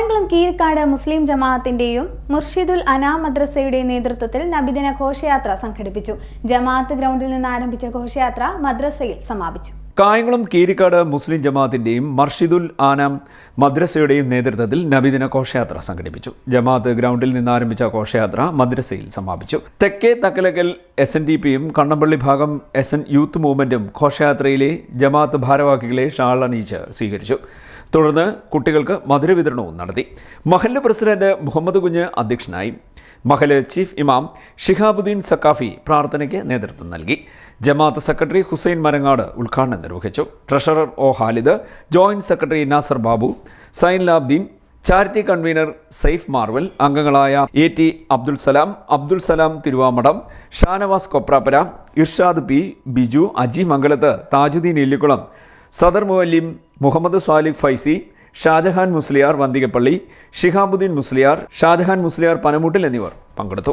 കായംകുളം കീരിക്കാട് മുസ്ലിം ജമാഅത്തിന്റെയും മുർഷിദുൽ അനാ മദ്രസയുടെയും നേതൃത്വത്തിൽ നബിദിന ഘോഷയാത്ര സംഘടിപ്പിച്ചു. ജമാഅത്ത് ഗ്രൗണ്ടിൽ നിന്ന് ആരംഭിച്ച ഘോഷയാത്ര മദ്രസയിൽ സമാപിച്ചു. കായംകുളം കീരിക്കാട് മുസ്ലിം ജമാഅത്തിന്റെയും മർഷിദുൽ ആനാം മദ്രസയുടെയും നേതൃത്വത്തിൽ നബിദിന ഘോഷയാത്ര സംഘടിപ്പിച്ചു. ജമാഅത്ത് ഗ്രൗണ്ടിൽ നിന്ന് ആരംഭിച്ച ഘോഷയാത്ര മദ്രസയിൽ സമാപിച്ചു. തെക്കേ തക്കലക്കൽ എസ് എൻ ഡി പിയും കണ്ണമ്പള്ളി ഭാഗം എസ് എൻ യൂത്ത് മൂവ്മെന്റും ഘോഷയാത്രയിലെ ജമാഅത്ത് ഭാരവാഹികളെ ഷാൾ അണിയിച്ച് സ്വീകരിച്ചു. തുടർന്ന് കുട്ടികൾക്ക് മധുര വിതരണവും നടത്തി. മഹല്ല് പ്രസിഡന്റ് മുഹമ്മദ് കുഞ്ഞ് അധ്യക്ഷനായി. മഹൽ ചീഫ് ഇമാം ഷിഹാബുദ്ദീൻ സക്കാഫി പ്രാർത്ഥനയ്ക്ക് നേതൃത്വം നൽകി. ജമാഅത്ത് സെക്രട്ടറി ഹുസൈൻ മരങ്ങാട് ഉദ്ഘാടനം നിർവഹിച്ചു. Treasurer O Halid joint secretary Nasar Babu Zain Labdeen charity convener Saif Marval അംഗങ്ങളായ A T Abdul Salam Abdul Salam Thiruvamadam Shanavas Koprappara Irshad P Biju Aji Mangalath Thajudheen Illikkulam സദർ മുവല്ലിം മുഹമ്മദ് സാലിഖ് ഫൈസി ഷാജഹാൻ മുസ്ലിയാർ വന്തികപ്പള്ളി ഷിഹാബുദ്ദീൻ മുസ്ലിയാർ ഷാജഹാൻ മുസ്ലിയാർ പനമുട്ടിൽ എന്നിവർ പങ്കെടുത്തു.